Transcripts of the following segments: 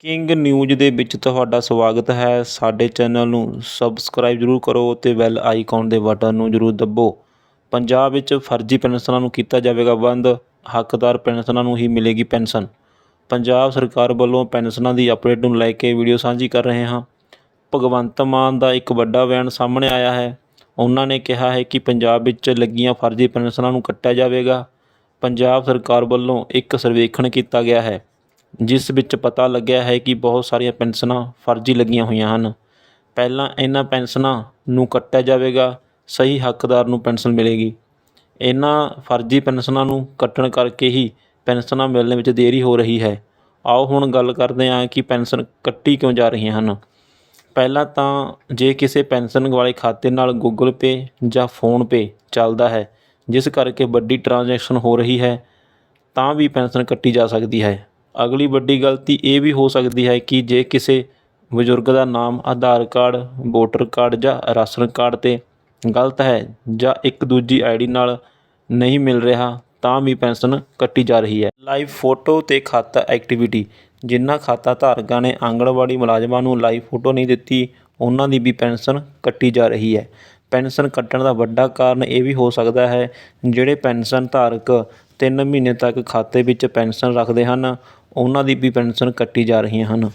King news ਦੇ ਵਿੱਚ ਤੁਹਾਡਾ ਸਵਾਗਤ ਹੈ। ਸਾਡੇ ਚੈਨਲ ਨੂੰ ਸਬਸਕ੍ਰਾਈਬ ਜ਼ਰੂਰ ਕਰੋ ਅਤੇ ਬੈਲ ਆਈਕਨ ਦੇ ਬਟਨ ਨੂੰ ਜ਼ਰੂਰ ਦੱਬੋ। ਪੰਜਾਬ ਵਿੱਚ ਫਰਜ਼ੀ ਪੈਨਸ਼ਨਾਂ ਨੂੰ ਕੀਤਾ ਜਾਵੇਗਾ ਬੰਦ। ਹੱਕਦਾਰ ਪੈਨਸ਼ਨਾਂ ਨੂੰ ਹੀ ਮਿਲੇਗੀ ਪੈਨਸ਼ਨ। ਪੰਜਾਬ ਸਰਕਾਰ ਵੱਲੋਂ ਪੈਨਸ਼ਨਾਂ ਦੀ ਅਪਡੇਟ ਨੂੰ ਲੈ ਕੇ ਵੀਡੀਓ ਸਾਂਝੀ ਕਰ ਰਹੇ ਹਾਂ। ਭਗਵੰਤ ਮਾਨ ਦਾ ਇੱਕ ਵੱਡਾ ਬਿਆਨ ਸਾਹਮਣੇ ਆਇਆ ਹੈ। ਉਹਨਾਂ ਨੇ ਕਿਹਾ ਹੈ ਕਿ ਪੰਜਾਬ ਵਿੱਚ ਲੱਗੀਆਂ ਫਰਜ਼ੀ ਪੈਨਸ਼ਨਾਂ ਨੂੰ ਕੱਟਿਆ ਜਾਵੇਗਾ। ਪੰਜਾਬ ਸਰਕਾਰ ਵੱਲੋਂ ਇੱਕ ਸਰਵੇਖਣ ਕੀਤਾ ਗਿਆ ਹੈ। ਜਿਸ ਵਿੱਚ ਪਤਾ ਲੱਗਿਆ ਹੈ ਕਿ ਬਹੁਤ ਸਾਰੀਆਂ ਪੈਨਸ਼ਨਾਂ ਫਰਜ਼ੀ ਲੱਗੀਆਂ ਹੋਈਆਂ ਹਨ। ਪਹਿਲਾਂ ਇਹਨਾਂ ਪੈਨਸ਼ਨਾਂ ਨੂੰ ਕੱਟਿਆ ਜਾਵੇਗਾ, ਸਹੀ ਹੱਕਦਾਰ ਨੂੰ ਪੈਨਸ਼ਨ ਮਿਲੇਗੀ। ਇਹਨਾਂ ਫਰਜ਼ੀ ਪੈਨਸ਼ਨਾਂ ਨੂੰ ਕੱਟਣ ਕਰਕੇ ਹੀ ਪੈਨਸ਼ਨਾਂ ਮਿਲਣ ਵਿੱਚ ਦੇਰੀ ਹੋ ਰਹੀ ਹੈ। ਆਓ ਹੁਣ ਗੱਲ ਕਰਦੇ ਹਾਂ ਕਿ ਪੈਨਸ਼ਨ ਕੱਟੀ ਕਿਉਂ ਜਾ ਰਹੀਆਂ ਹਨ। ਪਹਿਲਾਂ ਤਾਂ ਜੇ ਕਿਸੇ ਪੈਨਸ਼ਨ ਵਾਲੇ ਖਾਤੇ ਨਾਲ ਗੂਗਲ ਪੇ ਜਾਂ ਫੋਨ ਪੇ ਚੱਲਦਾ ਹੈ, ਜਿਸ ਕਰਕੇ ਵੱਡੀ ਟ੍ਰਾਂਜੈਕਸ਼ਨ ਹੋ ਰਹੀ ਹੈ, ਤਾਂ ਵੀ ਪੈਨਸ਼ਨ ਕੱਟੀ ਜਾ ਸਕਦੀ ਹੈ। ਅਗਲੀ ਵੱਡੀ ਗਲਤੀ ਇਹ ਵੀ ਹੋ ਸਕਦੀ ਹੈ ਕਿ ਜੇ ਕਿਸੇ ਬਜ਼ੁਰਗ ਦਾ ਨਾਮ ਆਧਾਰ ਕਾਰਡ, ਵੋਟਰ ਕਾਰਡ ਜਾਂ ਰਾਸ਼ਨ ਕਾਰਡ 'ਤੇ ਗਲਤ ਹੈ ਜਾਂ ਇੱਕ ਦੂਜੀ ਆਈਡੀ ਨਾਲ ਨਹੀਂ ਮਿਲ ਰਿਹਾ, ਤਾਂ ਵੀ ਪੈਨਸ਼ਨ ਕੱਟੀ ਜਾ ਰਹੀ ਹੈ। ਲਾਈਵ ਫੋਟੋ ਤੇ ਖਾਤਾ ਐਕਟੀਵਿਟੀ। ਜਿਨ੍ਹਾਂ ਖਾਤਾ ਧਾਰਕਾਂ ਨੇ ਆਂਗਣਵਾੜੀ ਮੁਲਾਜ਼ਮਾਂ ਨੂੰ ਲਾਈਵ ਫੋਟੋ ਨਹੀਂ ਦਿੱਤੀ, ਉਹਨਾਂ ਦੀ ਵੀ ਪੈਨਸ਼ਨ ਕੱਟੀ ਜਾ ਰਹੀ ਹੈ। ਪੈਨਸ਼ਨ ਕੱਟਣ ਦਾ ਵੱਡਾ ਕਾਰਨ ਇਹ ਵੀ ਹੋ ਸਕਦਾ ਹੈ, ਜਿਹੜੇ ਪੈਨਸ਼ਨ ਧਾਰਕ 3 ਮਹੀਨੇ ਤੱਕ ਖਾਤੇ ਵਿੱਚ ਪੈਨਸ਼ਨ ਰੱਖਦੇ ਹਨ ਉਹਨਾਂ ਦੀ ਵੀ ਪੈਨਸ਼ਨ ਕੱਟੀ ਜਾ ਰਹੀਆਂ ਹਨ।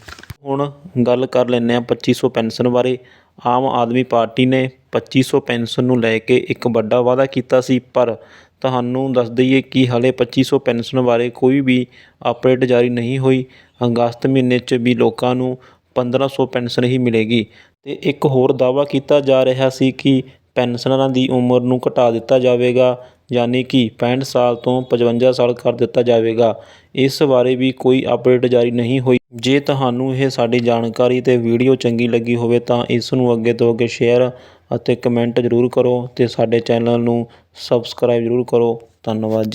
ਹੁਣ ਗੱਲ ਕਰ ਲੈਂਦੇ ਹਾਂ ਪੱਚੀ ਸੌ ਪੈਨਸ਼ਨ ਬਾਰੇ। ਆਮ ਆਦਮੀ ਪਾਰਟੀ ਨੇ ਪੱਚੀ ਸੌ ਪੈਨਸ਼ਨ ਨੂੰ ਲੈ ਕੇ ਇੱਕ ਵੱਡਾ ਵਾਅਦਾ ਕੀਤਾ ਸੀ, ਪਰ ਤੁਹਾਨੂੰ ਦੱਸ ਦਈਏ ਕਿ ਹਲੇ 2500 ਪੈਨਸ਼ਨ ਬਾਰੇ ਕੋਈ ਵੀ ਅਪਡੇਟ ਜਾਰੀ ਨਹੀਂ ਹੋਈ। ਅਗਸਤ ਮਹੀਨੇ 'ਚ ਵੀ ਲੋਕਾਂ ਨੂੰ 1500 ਪੈਨਸ਼ਨ ਹੀ ਮਿਲੇਗੀ। ਤੇ ਇੱਕ ਹੋਰ ਦਾਅਵਾ ਕੀਤਾ ਜਾ ਰਿਹਾ ਸੀ ਕਿ ਪੈਨਸ਼ਨਰਾਂ ਦੀ ਉਮਰ ਨੂੰ ਘਟਾ ਦਿੱਤਾ ਜਾਵੇਗਾ। ਯਾਨੀ ਕਿ 65 ਸਾਲ ਤੋਂ 55 ਸਾਲ ਕਰ ਦਿੱਤਾ ਜਾਵੇਗਾ। ਇਸ ਬਾਰੇ ਵੀ ਕੋਈ ਅਪਡੇਟ ਜਾਰੀ ਨਹੀਂ ਹੋਈ। ਜੇ ਤੁਹਾਨੂੰ ਇਹ ਸਾਡੀ ਜਾਣਕਾਰੀ ਤੇ ਵੀਡੀਓ ਚੰਗੀ ਲੱਗੀ ਹੋਵੇ ਤਾਂ ਇਸ ਨੂੰ ਅੱਗੇ ਤੋਂ ਅੱਗੇ ਸ਼ੇਅਰ ਅਤੇ ਕਮੈਂਟ ਜ਼ਰੂਰ ਕਰੋ ਤੇ ਸਾਡੇ ਚੈਨਲ ਨੂੰ ਸਬਸਕ੍ਰਾਈਬ ਜ਼ਰੂਰ ਕਰੋ। ਧੰਨਵਾਦ